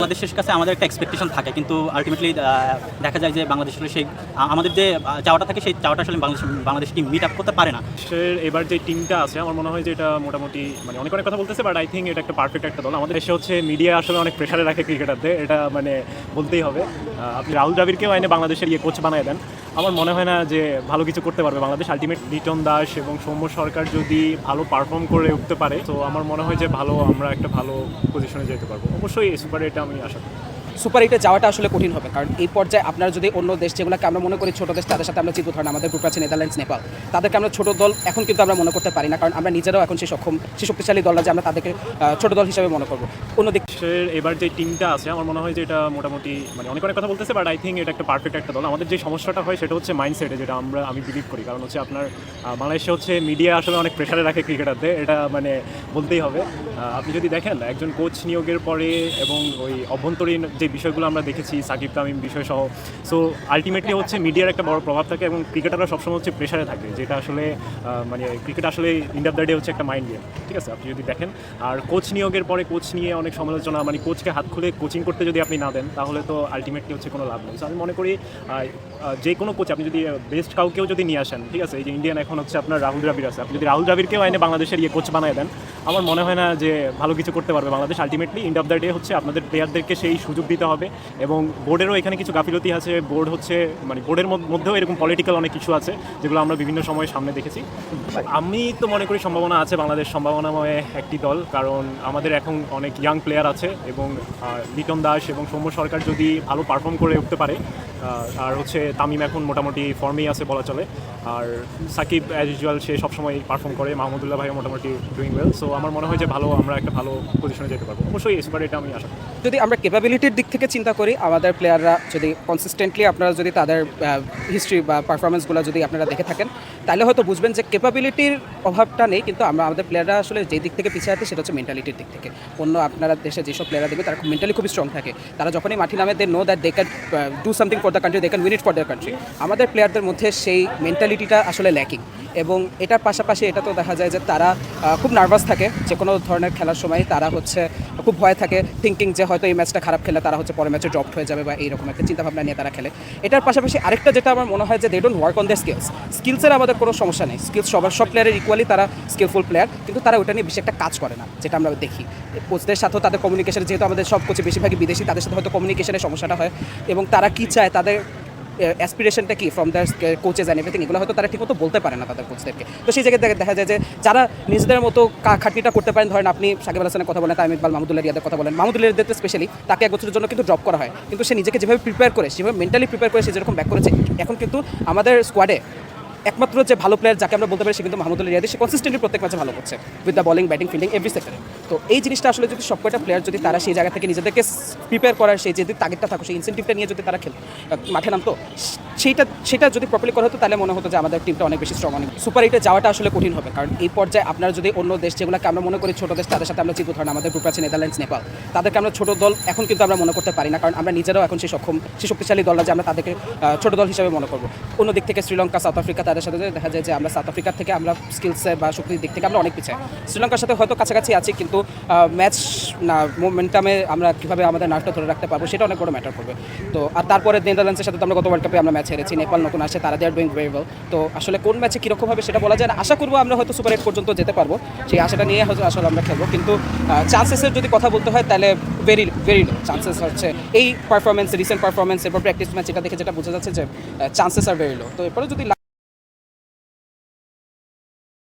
বাংলাদেশের কাছে আমাদের একটা এক্সপেকটেশন থাকে, কিন্তু আলটিমেটলি দেখা যায় যে বাংলাদেশ সেই আমাদের যে চাওয়াটা থাকে সেই চাওয়াটা আসলে Bangladesh Bangladesh team meet up করতে পারে না। দেশের এবার যে টিমটা আছে, আমার মনে হয় যে এটা মোটামুটি মানে অনেক অনেক কথা বলতেছে বাট আই থিঙ্ক এটা একটা পারফেক্ট একটা দল। আমাদের দেশে হচ্ছে মিডিয়া আসলে অনেক প্রেশারে রাখে ক্রিকেটারদের এটা মানে বলতেই হবে। আপনি রাহুল দ্রাবিড়কেও আইনে বাংলাদেশের ইয়ে কোচ বানিয়ে দেন। আমার মনে হয় না যে ভালো কিছু করতে পারবে বাংলাদেশ। আলটিমেট লিটন দাস এবং সৌম্য সরকার যদি ভালো পারফর্ম করে উঠতে পারে, তো আমার মনে হয় যে ভালো, আমরা একটা ভালো পজিশনে যেতে পারব। অবশ্যই সুপার এটা আমি আশা করি। সুপার এইটে যাওয়াটা আসলে কঠিন হবে। কারণ এই পর্যায়ে আপনারা যদি অন্য দেশ যেগুলোকে আমরা মনে করি ছোট দেশ, তাদের সাথে আমরা চিত্র ধরেন আমাদের গ্রুপ আছে নেদারল্যান্ডস নেপাল তাদেরকে আমরা ছোট দল এখন কিন্তু আমরা মনে করতে পারি না। কারণ আমরা নিজেরাও এখন সেই সক্ষম, সেই শক্তিশালী দল যে আমরা তাদেরকে ছোট দল হিসেবে মনে করব। অন্যদিক দেশের এবার যে টিমটা আছে, আমার মনে হয় যে এটা মোটামুটি মানে অনেক অনেক কথা বলতেছে বাট আই থিঙ্ক এটা একটা পারফেক্ট একটা দল। আমাদের যে সমস্যাটা হয় সেটা হচ্ছে মাইন্ডসেটে যেটা আমরা, আমি বিলিভ করি। কারণ হচ্ছে আপনার বাংলাদেশে হচ্ছে মিডিয়া আসলে অনেক প্রেশারে রাখে ক্রিকেটারদের এটা মানে বলতেই হবে। আপনি যদি দেখেন, একজন কোচ নিয়োগের পরে এবং ওই অভ্যন্তরীণ যে বিষয়গুলো আমরা দেখেছি, সাকিব তামিম বিষয় সহ সো আলটিমেটলি হচ্ছে মিডিয়ার একটা বড় প্রভাব থাকে এবং ক্রিকেটাররা সবসময় হচ্ছে প্রেশারে থাকে, যেটা আসলে মানে ক্রিকেট আসলে ইন্ড অফ দ্য ডে হচ্ছে একটা মাইন্ড গেম ঠিক আছে? আপনি যদি দেখেন, আর কোচ নিয়োগের পরে কোচ নিয়ে অনেক সমালোচনা মানে কোচকে হাত খুলে কোচিং করতে যদি আপনি না দেন, তাহলে তো আলটিমেটলি হচ্ছে কোনো লাভ নেই। So, আমি মনে করি যে কোনো কোচ আপনি যদি বেস্ট কাউকেও যদি নিয়ে আসেন, ঠিক আছে? এই যে ইন্ডিয়ান এখন হচ্ছে আপনার রাহুল দ্রাবিড় আছে। আপনি যদি রাহুল দ্রাবিড়কেও এনে বাংলাদেশের ইয়ে কোচ বানিয়ে দেন আমার মনে হয় না যে ভালো কিছু করতে পারবে Bangladesh. Ultimately end of the day হচ্ছে আপনাদের প্লেয়ারদেরকে সেই সুযোগ দিতে হবে এবং বোর্ডেরও এখানে কিছু গাফিলতি আছে। বোর্ড হচ্ছে মানে বোর্ডের মধ্যেও এরকম পলিটিক্যাল অনেক কিছু আছে, যেগুলো আমরা বিভিন্ন সময় সামনে দেখেছি। আমি তো মনে করি সম্ভাবনা আছে বাংলাদেশ সম্ভাবনাময় একটি দল কারণ আমাদের এখন অনেক ইয়াং প্লেয়ার আছে এবং লিটন দাস এবং সৌম্য সরকার যদি ভালো পারফর্ম করে উঠতে পারে আর হচ্ছে তামিম এখন মোটামুটি ফর্মেই আছে বলা চলে আর সাকিব অ্যাজ ইউজুয়াল সে সবসময় পারফর্ম করে মাহমুদুল্লাহ ভাইও মোটামুটি ডুইং ওয়েল সো আমার মনে হয় যে ভালো আমরা একটা ভালো পজিশনে যেতে পারব। অবশ্যই এসবার এটা আমি আশা করি। যদি আমরা ক্যাপাবিলিটির দিক থেকে চিন্তা করি আমাদের প্লেয়াররা যদি কনসিস্টেন্টলি আপনারা যদি তাদের হিস্ট্রি বা পারফরমেন্সগুলো যদি আপনারা দেখে থাকেন তাহলে হয়তো বুঝবেন যে ক্যাপাবিলিটির অভাবটা নেই, কিন্তু আমরা, আমাদের প্লেয়াররা আসলে যে দিক থেকে পিছিয়ে আছে, সেটা হচ্ছে মেন্টালিটির দিক থেকে। অন্য আপনারা দেশে যেসব প্লেয়াররা দেখবে, তারা মেন্টালি খুবই স্ট্রং থাকে। তারা যখনই মাঠে নামে they know that they can do something for the country they can win it for the country আমাদের প্লেয়ারদের মধ্যে সেই মেন্টালিটিটা আসলে ল্যাকিং এবং এটার পাশাপাশি এটা তো দেখা যায় যে তারা খুব নার্ভাস থাকে। যে কোনো ধরনের খেলার সময় তারা হচ্ছে খুব ভয় থাকে থিঙ্কিং যে হয়তো এই ম্যাচটা খারাপ খেলে তারা হচ্ছে পরের ম্যাচে ড্রপ হয়ে যাবে বা এইরকম একটা চিন্তাভাবনা নিয়ে তারা খেলে। এটার পাশাপাশি আরেকটা যেটা আমার মনে হয় যে they don't work on the skills স্কিলসের আমাদের কোনো সমস্যা নেই। স্কিলস সবার সব প্লেয়ারের ইকুয়ালি তারা স্কিলফুল প্লেয়ার কিন্তু তারা ওটা নিয়ে বেশি একটা কাজ করে না, যেটা আমরা দেখি। কোচদের সাথেও তাদের কমিউনিকেশন যেহেতু আমাদের সব কোচে বেশিরভাগই বিদেশি, তাদের সাথে হয়তো কমিউনিকেশনের সমস্যাটা হয়। এবং তারা কী চায়, তাদের অ্যাসপিরেশনটা কি from the coaches and everything এগুলো হয়তো তারা ঠিকমতো বলতে পারে না তাদের কোচদেরকে তো সেই জায়গায় দেখা- যায় যে যারা নিজেদের মতো খাটনিটা করতে পারেন, ধরেন আপনি সাকিব আল হাসানের কথা বলেন, তামিম মাহমুদুল্লাহ রিয়াদের কথা বলেন, মাহমুদুল্লাহ রিয়াদের স্পেশালি তাকে এক বছরের জন্য কিন্তু ড্রপ করা হয়। কিন্তু সে নিজেকে যেভাবে প্রিপেয়ার করে, সেভাবে মেন্টালি প্রিপেয়ার করে সে যেরকম ব্যাক করেছে, এখন কিন্তু আমাদের স্কোয়াডে একমাত্র যে ভালো প্লেয়ার যাকে আমরা বলতে পারি সে কিন্তু মাহমুদুল রিয়াদি। সে কনসিস্টেন্টলি প্রত্যেক ম্যাচে ভালো করছে with the bowling batting fielding every সেক্টরে তো এই জিনিসটা আসলে যদি সবকটা প্লেয়ার যদি তারা সেই জায়গা থেকে নিজেদেরকে প্রিপেয়ার করার সেই যদি তাগিদটা থাকো, সেই ইনসেন্টিভটা নিয়ে যদি তারা খেলে মাঠে নামতো সেইটা, সেটা যদি প্রপারলি করা হতো, তাহলে মনে হতো যে আমাদের টিমটা অনেক বেশি স্ট্রং অনেক সুপার এইটে যাওয়াটা আসলে কঠিন হবে। কারণ এই পর্যায়ে আপনারা যদি অন্য দেশ যেগুলোকে আমরা মনে করি ছোট দেশ, তাদের সাথে আমরা চিত্র ধরেন আমাদের গ্রুপ আছে নেদারল্যান্ডস নেপাল তাদেরকে আমরা ছোট দল এখন কিন্তু আমরা মনে করতে পারি না। কারণ আমরা নিজেরাও এখন সেই সক্ষম সেই শক্তিশালী দল যে আমরা তাদেরকে ছোট দল হিসেবে মনে করব। অন্য দিক থেকে শ্রীলঙ্কা সাউথ আফ্রিকা তাদের সাথে দেখা যায় যে আমরা সাউথ আফ্রিকার থেকে আমরা স্কিলসে বা শক্তির দিক থেকে আমরা অনেক পিছিয়ে। শ্রীলঙ্কার সাথে হয়তো কাছাকাছি আছি, কিন্তু ম্যাচ না মোমেন্টামে আমরা কীভাবে আমাদের নার্ভটা ধরে রাখতে পারব, সেটা অনেক বড় ম্যাটার করবে। তো, আর তারপরে নেদারল্যান্ডসের সাথে তো আমরা গত ওয়ার্ল্ড কাপে আমরা ম্যাচ হেরেছি নেপাল নতুন আসে তারা দেয়ার ডুইং ভেরি ওয়েল তো আসলে কোন ম্যাচে কীরকম হবে সেটা বলা যায় না। আশা করব আমরা হয়তো সুপার এইট পর্যন্ত যেতে পারব। সেই আশাটা নিয়ে হয়তো আসলে আমরা খেলব। কিন্তু চান্সেসের যদি কথা বলতে হয়, তাহলে ভেরি ভেরি লো চান্সেস হচ্ছে এই পারফরমেন্স রিসেন্ট পারফরমেন্স এরপর প্র্যাকটিস ম্যাচ এটা দেখে যেটা বোঝা যাচ্ছে যে চান্সেস আর ভেরি লো তো এরপরে যদি